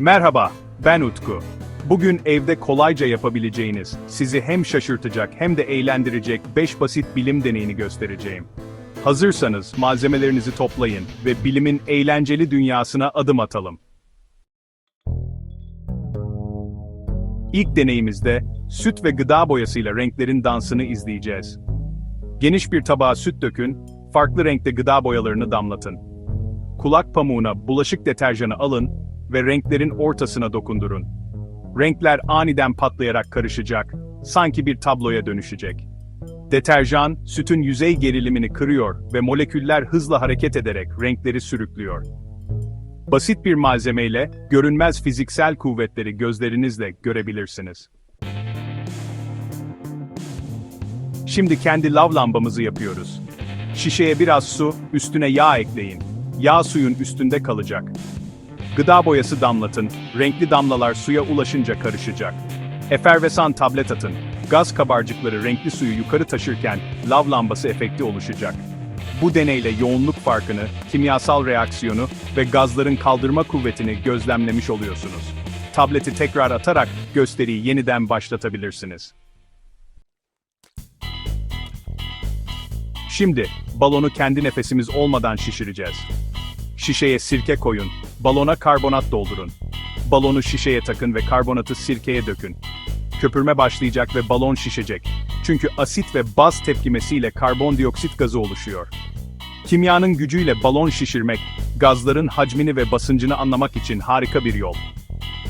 Merhaba, ben Utku. Bugün evde kolayca yapabileceğiniz, sizi hem şaşırtacak hem de eğlendirecek 5 basit bilim deneyini göstereceğim. Hazırsanız malzemelerinizi toplayın ve bilimin eğlenceli dünyasına adım atalım. İlk deneyimizde süt ve gıda boyasıyla renklerin dansını izleyeceğiz. Geniş bir tabağa süt dökün, farklı renkte gıda boyalarını damlatın. Kulak pamuğuna bulaşık deterjanı alın ve renklerin ortasına dokundurun. Renkler aniden patlayarak karışacak, sanki bir tabloya dönüşecek. Deterjan, sütün yüzey gerilimini kırıyor ve moleküller hızla hareket ederek renkleri sürüklüyor. Basit bir malzemeyle görünmez fiziksel kuvvetleri gözlerinizle görebilirsiniz. Şimdi kendi lav lambamızı yapıyoruz. Şişeye biraz su, üstüne yağ ekleyin. Yağ suyun üstünde kalacak. Gıda boyası damlatın, renkli damlalar suya ulaşınca karışacak. Efervesan tablet atın, gaz kabarcıkları renkli suyu yukarı taşırken lav lambası efekti oluşacak. Bu deneyle yoğunluk farkını, kimyasal reaksiyonu ve gazların kaldırma kuvvetini gözlemlemiş oluyorsunuz. Tableti tekrar atarak gösteriyi yeniden başlatabilirsiniz. Şimdi, balonu kendi nefesimiz olmadan şişireceğiz. Şişeye sirke koyun, balona karbonat doldurun. Balonu şişeye takın ve karbonatı sirkeye dökün. Köpürme başlayacak ve balon şişecek. Çünkü asit ve baz tepkimesiyle karbondioksit gazı oluşuyor. Kimyanın gücüyle balon şişirmek, gazların hacmini ve basıncını anlamak için harika bir yol.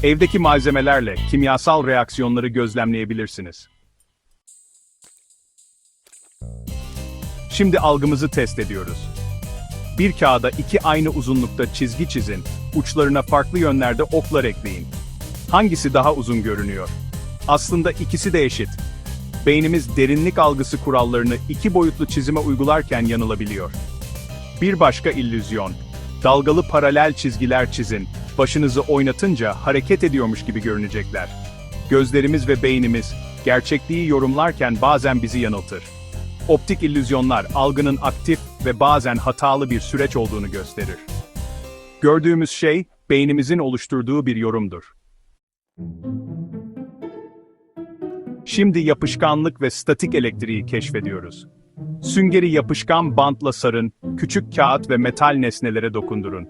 Evdeki malzemelerle kimyasal reaksiyonları gözlemleyebilirsiniz. Şimdi algımızı test ediyoruz. Bir kağıda iki aynı uzunlukta çizgi çizin, uçlarına farklı yönlerde oklar ekleyin. Hangisi daha uzun görünüyor? Aslında ikisi de eşit. Beynimiz derinlik algısı kurallarını iki boyutlu çizime uygularken yanılabiliyor. Bir başka illüzyon. Dalgalı paralel çizgiler çizin, başınızı oynatınca hareket ediyormuş gibi görünecekler. Gözlerimiz ve beynimiz, gerçekliği yorumlarken bazen bizi yanıltır. Optik illüzyonlar algının aktif ve bazen hatalı bir süreç olduğunu gösterir. Gördüğümüz şey, beynimizin oluşturduğu bir yorumdur. Şimdi yapışkanlık ve statik elektriği keşfediyoruz. Süngeri yapışkan bantla sarın, küçük kağıt ve metal nesnelere dokundurun.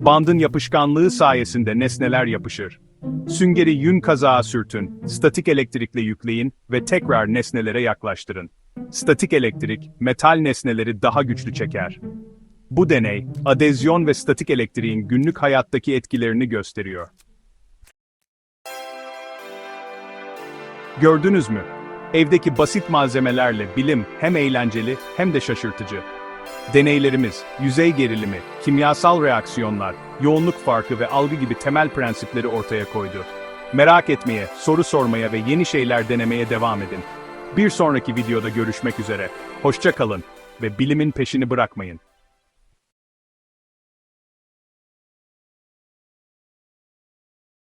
Bandın yapışkanlığı sayesinde nesneler yapışır. Süngeri yün kazağa sürtün, statik elektrikle yükleyin ve tekrar nesnelere yaklaştırın. Statik elektrik, metal nesneleri daha güçlü çeker. Bu deney, adezyon ve statik elektriğin günlük hayattaki etkilerini gösteriyor. Gördünüz mü? Evdeki basit malzemelerle bilim hem eğlenceli hem de şaşırtıcı. Deneylerimiz, yüzey gerilimi, kimyasal reaksiyonlar, yoğunluk farkı ve algı gibi temel prensipleri ortaya koydu. Merak etmeye, soru sormaya ve yeni şeyler denemeye devam edin. Bir sonraki videoda görüşmek üzere. Hoşça kalın ve bilimin peşini bırakmayın.